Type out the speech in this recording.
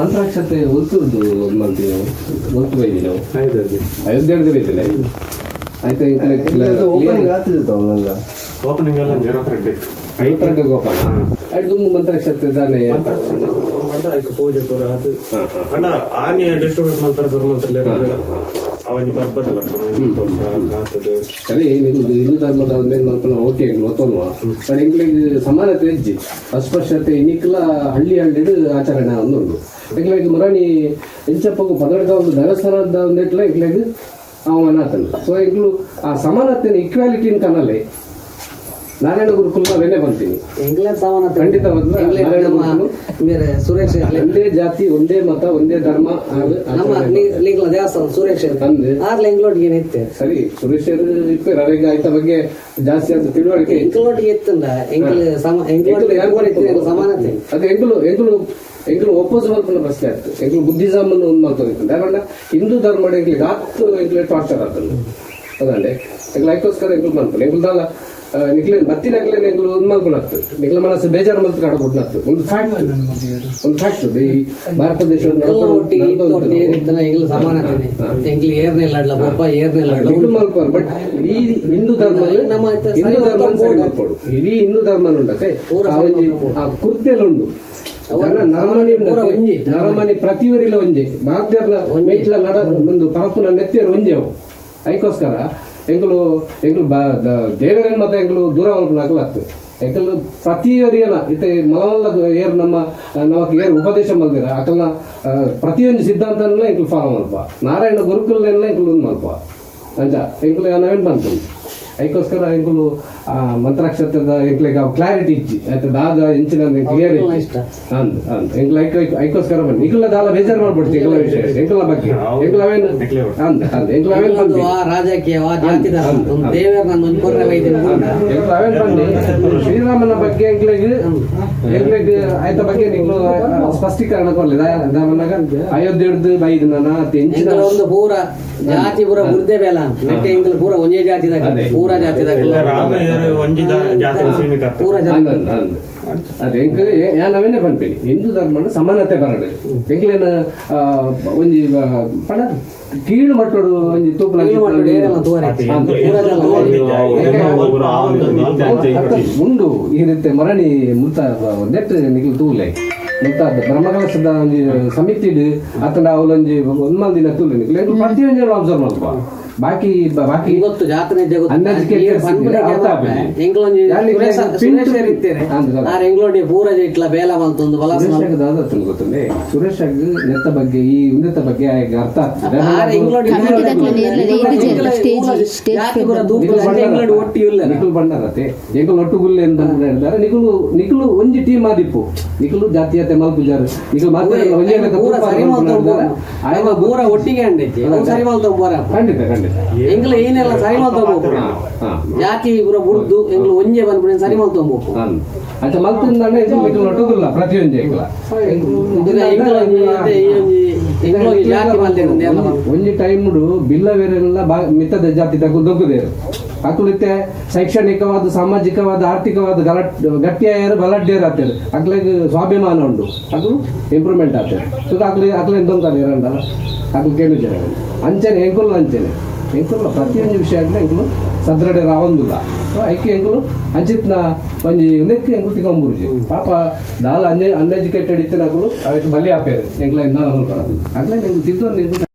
ಮಂತ್ರಾಕ್ಷತೆ ಹೊತ್ತು ಒಂದು ನಾವು ಒಲ್ತು ಬೈದಿ ನಾವು ಅಯೋಧ್ಯೆ ಬೈದಿಲ್ಲ ಆಯ್ತಾ ಓಪನಿಂಗ್ ಆಗ್ತಿತ್ತು ಅವನಲ್ಲ ಓಪನಿಂಗ್ ಎಲ್ಲ ಜೀರೋ ಗೋಪಾಲ? ಅದು ತುಂಬ ಮಂತ್ರಾಕ್ಷತೆ ಆಯ್ತು ಪೂಜೆ ಪೂರ ಅದು. ಅಣ್ಣ ಆನೆ ಡಿಸ್ಟ್ರಿಬ್ಯೂಟ್ ಮಾಡ್ತಾರೆ ಧರ್ಮದಲ್ಲಿ ಅವನಿ ಬರ್ಬರ್ ಆಗ್ತದೆ ಸರಿ ನಿಮ್ದು ಹಿಂದೂ ಧರ್ಮದ ಮೇಲೆ ಮಾಡ್ಕೊಂಡು ಓಕೆ ಗೊತ್ತಲ್ವ ಬಟ್ ಸಮಾನತೆ ಹೆಜ್ಜೆ ಅಸ್ಪೃಶ್ಯತೆ ಇನ್ನಿಕ್ಲ ಹಳ್ಳಿ ಹಳ್ಳಿ ಆಚರಣೆ ಒಂದುಂಡು ಎಂಗ್ಲಿಗೆ ಮುರಾಣಿ ಎಂಚಪ್ಪಗೂ ಪದರ್ದ ಒಂದು ದರಸರದ ಒಂದಿಟ್ಲ ಎಂಗ್ಲಿಗೆ ಅವಮಾನ ಆತನು ಸೊ ಎಂಗ್ಲು ಆ ಸಮಾನತೆ ಈಕ್ವಾಲಿಟಿನ ಕನ್ನಲೆ ನಾರಾಯಣ ಗುರುಕುಲ ಬೆನ್ನೆ ಬಂತೀನಿ ಇಂಗ್ಲೆಂಡ್ ಸಮಾನತೆ. ಖಂಡಿತ ಬೇರೆ ಸುರೇಶ್. ಒಂದೇ ಜಾತಿ ಒಂದೇ ಮತ ಒಂದೇ ಧರ್ಮ ನಮ್ಮ ಲೀಗ್ಲ ದೇವಸ್ಥಾನ ಸುರೇಶ್ ತಂದ್. ಆರ್ಲ ಇಂಗ್ಲೋಟ್ಗೆ ಏನಿತ್ತೆ ಸರಿ ಸುರೇಶರು ಇಪ್ಪೇರು ಅವ್ರಿಗೆ ಆಯ್ತ ಬಗ್ಗೆ ಜಾಸ್ತಿ ಅಂತ ತಿಳುವಳಿಕೆ ಇತ್ತು. ಎತ್ತಂದ ಎಂಗ್ಲ ಸಮ ಎಂಗ್ಲೋಟ್ ಎಂಗ್ಲು ಯಾರು ಯಾರು ಸಮಾನತೆ. ಅದು ಎಂಗ್ಲು ಎಂಗ್ಲು ಎಂಗ್ಲು ಒಪ್ಪೋಸ್ ಮಾಡ್ಕೊಂಡು ಪ್ರಶ್ನೆ ಆಯ್ತು ಎಂಗ್ಲು ಬುದ್ಧಿಸಮ್ ಅನ್ನು ಒಂದು ಮಾಡ್ಕೊಂಡು ಯಾಕಂದ್ರೆ ಹಿಂದೂ ಧರ್ಮ ಎಂಗ್ಲಿಗೆ ಹತ್ತು ಎಂಗ್ಲಿ ಟಾರ್ಚರ್ ಆಗ್ತದೆ. ಅದಲ್ಲೇ ಎಂಗ್ಲು ಅದಕ್ಕೋಸ್ಕರ ಎಂಗ್ಲು ಮಾಡ್ಕೊಂಡು ಎಂಗ್ಲದಲ್ಲ ನಿಕ್ಲೆ ಬತ್ತಿ ನಕ್ಲೆ ಎಂಗ್ಲು ಒಂದು ನಿಕ್ಲೆ ನಿಕ್ಲ ಮನಸ್ಸು ಬೇಜಾರು ಮಲ್ತು ಆಗ್ತದೆ ಒಂದು ಫ್ಯಾಕ್ಟ್ ಒಂದು ಫ್ಯಾಕ್ಟ್ ಈ ಭಾರತ ದೇಶ ಮಲ್ಕೋರು ಬಟ್ ಈ ಹಿಂದೂ ಧರ್ಮ ನಮ್ಮ ಹಿಂದೂ ಧರ್ಮ ಇಡೀ ಹಿಂದೂ ಧರ್ಮ ಪೂರ ಆ ಕುರ್ತಿಯಲ್ಲಿ ಉಂಟು. ನರಮನಿ. ನರಮನಿ ಪ್ರತಿವರಿಲ ಒಂಜೆ. ನಡ ಒಂದು ಪರಪುನ ನೆತ್ತಿಯರು ಒಂಜಿ ಅವು. ಅದಕ್ಕೋಸ್ಕರ ಎಂಕಲು ಎಂಕಲು ದೇವರೇನು ಮತ್ತೆ ಎಂಕಲು ದೂರ ಉಂಟು ಯಾಕಂದ್ರೆ ಪ್ರತಿ ಪ್ರತಿಯೊರಿಯನ ಇತ್ತೆ ಮಲವಲ್ಲ ಏರ್ ನಮ್ಮ ನಮಗೆ ಏರ್ ಉಪದೇಶ ಮಲ್ದಿರ ಅಕಲ್ನ ಪ್ರತಿಯೊಂದು ಸಿದ್ಧಾಂತನ ಇಂಕ್ಲೂ ಫಾಲೋ ಮಲ್ಪ ನಾರಾಯಣ ಗುರುಕುಲೆಲ್ಲ ಇಂಕ್ಲೂ ಮಲ್ಪ ಅಂಚ ಎಂಕಲು ನಾವೇನು ಬಂತು ಅದಕ್ಕೋಸ್ಕರ ಎಂಕಲು ಆ ಮಂತ್ರಾಕ್ಷರದ ಅವ್ ಕ್ಲಾರಿಟಿ ಇಚ್ಚಿ. ಆಯ್ತು ದಾದ ಇಂಚಿನ ಕ್ಲಿಯರ್ ಹೆಂಗ್ ಲೈಕ್ ಇಷ್ಟ. ಅಂದ್ ಅಂದ್ ಎಂಕ್ಲ ಅದಕ್ಕೋಸ್ಕರ ಬನ್ನಿ. ಎಂಕ್ಲ ದಾಲ ಬೇಜಾರು ಮಾಡ್ಬಿಡ್ತಿ ಎಂಕ್ಲ ವಿಷಯ. ಎಂಕ್ಲ ಬಗ್ಗೆ. ಎಂಕ್ಲವೇನ್ ಅಂದ್ ಅಂದ್ ಎಂಕ್ಲ ಅವೇನು ಒಂದು ಬಂದ್ವಿ. ಆ ರಾಜಕೀಯ ಆ ಜಾತಿ ಧರ್ಮ ಹೌದು, ಒಂದು ಹೌದು. ದೇವರ ನಾನು ಒಂದು ಕೊರ್ರೆ ವೈದ್ಯರು ಎಂಕ್ಲ ಅವೇನು ಬಂದು ಶ್ರೀರಾಮನ ಬಗ್ಗೆ ಎಂಕ್ಲಿಗೆ ಎಂಕ್ಲಿಗೆ ಆಯ್ತ ಬಗ್ಗೆ ನಿಕ್ಲು ಸ್ಪಷ್ಟೀಕರಣ ಕೊಡ್ಲಿ ದಾಮನಾಗ ಅಯೋಧ್ಯೆ ಹಿಡ್ದು ಬೈದು ನಾನು ಹೆಂಚಿನ ಒಂದು ಪೂರ ಜಾತಿ ಪೂರ ಮುರ್ದೆ ಬೇಲ ನೆಟ್ಟೆ ಎಂಗ್ಲ ಪೂರ ಒಂದೇ ಜಾತಿದಾಗ. ಪೂರ ಜಾತಿದಾಗ. ರಾಮ ಏರು ಒಂಜಿದ ಜಾತಿ ಪೂರ ಅಂದ್ ಪನ್ಪೇನಿ ಹಿಂದೂ ಧರ್ಮ ಸಮಾನತೆ ಬರಡು ಎಂಕ್ಲೇನ ಒಂದು ಒಂಜಿ ಪಣ ಕೀಳು ಮಟ್ಟೋಡು ಒಂಜಿ ತೂಪಲ ಉಂಡು ಈ ರೀತಿ ಮರಣಿ ಮುತ್ತ ನೆಟ್ ನಿಖಿಲ್ ತೂಲೆ. ಮುತ್ತ ಬ್ರಹ್ಮಕಲಶದ ಒಂಜಿ ಸಮಿತಿಡ್ ಅತ್ತಂಡ ಅವಲೊಂಜಿ ಒಂದ್ ದಿನ ತೂಲೆ ನಿಖಿಲ್. ಪ್ರತಿಯೊಂದು ಅಬ್ಸರ್ವ್ ಮಾಡ್ಕೊ ಬಾಕಿ ಬಾಕಿ ಗೊತ್ತು ಜಾತ್ರೆ ಜಗತ್ತು Uneducated ಬಂದ್ಬಿಟ್ಟು ಅರ್ಥ ಕೇಳ್ತಾರೆ. ಆಗ್ಬೇಕು. ಎಂಗ್ಲೊಂಜಿ ಯಾರಿಗೆ ಸುರೇಶ ಪಿಂಟು- ಸುರೇಶ ಇರ್ತೇನೆ ಅಂದ್ ಆ ಎಂಗ್ಲೊಂಡಿ ಪೂರ ಇಟ್ಲ ಬೇಲ ಮಲ್ತೊಂದು ಬಲಾಸ್ ಸುರೇಶ್ ದಾದ ಗೊತ್ತಂದ್ರೆ ಸುರೇಶ್ ನೆತ್ತ ಬಗ್ಗೆ ಈ ಉನ್ನತ ಬಗ್ಗೆ ಅರ್ಥ ಒಟ್ಟಿ ಇಲ್ಲ. ನಿಖುಲ್ ಬಂಡಾರತೆ ಎಂಗಲ್ ಒಟ್ಟು ಗುಲ್ಲೆ ಅಂತ ಹೇಳ್ತಾರೆ ನಿಖಲು ನಿಖಲು ಒಂಜಿ ಟೀಮ್ ಆದಿಪ್ಪು. ನಿಖಲು ಜಾತೀಯತೆ ಮಲ್ಪುಜಾರು ನಿಖುಲು ಮಾತ್ರ ಪೂರ ಒಟ್ಟಿಗೆ ಖಂಡಿತ ಖಂಡಿತ. ಎಂಗ್ಲ ಏನೆಲ್ಲ ಸರಿ ಮಲ್ತೊಂಬು ಹಾ, ಹಾ. ಜಾತಿ ಪೂರ ಬುಡ್ದು ಎಂಗ್ಲ ಒಂಜೆ ಬಂದ್ಬಿಡಿ ಸರಿ ಮಲ್ತೊಂಬು ಹಾಂ. ಅಂತ ಮಲ್ತಿಂದಾನೆ ಇದು ನಿಖುಲು ಒಟ್ಟುಗುಲ್ಲ ಪ್ರತಿಯೊಂದು ಎಂಗ್ಲ. ಒಂಜಿ ಟೈಮ್ ಬಿಲ್ಲ ಬೇರೆಲ್ಲ ಮಿತ್ತದ ಜಾತಿ ತಗು ದೊಗ್ಗುದೇರು ಅಕ್ಲಿತ್ತೆ ಶೈಕ್ಷಣಿಕವಾದ ಸಾಮಾಜಿಕವಾದ ಆರ್ಥಿಕವಾದ ಗಲಟ್ ಗಟ್ಟಿಯಾರ ಬಲಡ್ಡೇರ್ ಆಗ್ತದೆ ಅಕ್ಲಿಗೆ ಸ್ವಾಭಿಮಾನ ಉಂಟು ಅದು ಇಂಪ್ರೂವ್ಮೆಂಟ್ ಆಗ್ತದೆ ಸೊ ಅಕ್ಲಿ ಅಕ್ಲಿ ಎಂತಂತಾರೆ ಇರಂಡ ಅಕ್ಲಿ ಕೇಳು ಜನ ಅಂಚನೆ ಎಂಕುಲ್ ಅಂಚನೆ. ಎಂಕುಲ್ಲ ಪ್ರತಿಯೊಂದು ವಿಷಯ ಆಗಲಿ ಎಂಕುಲು ಸದ್ರಡೆ ರಾವಂದಿಲ್ಲ ಐಕೆ ಎಂಕುಲು ಅಂಚಿತ್ನ ಒಂಜಿ ಉದಕ್ಕೆ ಎಂಕು ತಿಗೊಂಬುರುಜಿ? ಪಾಪ ಅನ್ ಅನ್ಎಜುಕೇಟೆಡ್ ಇತ್ತಿನ ಅಕ್ಲು ಅವಕ್ಕೆ ಬಲಿ ಆಪೇರು ಎಂಕ್ಲ ಅನ್ಕೊಳ್ಳೋದು ಅಕ್ಲೆ ನಿಮ್ಗೆ ತಿದ್ದು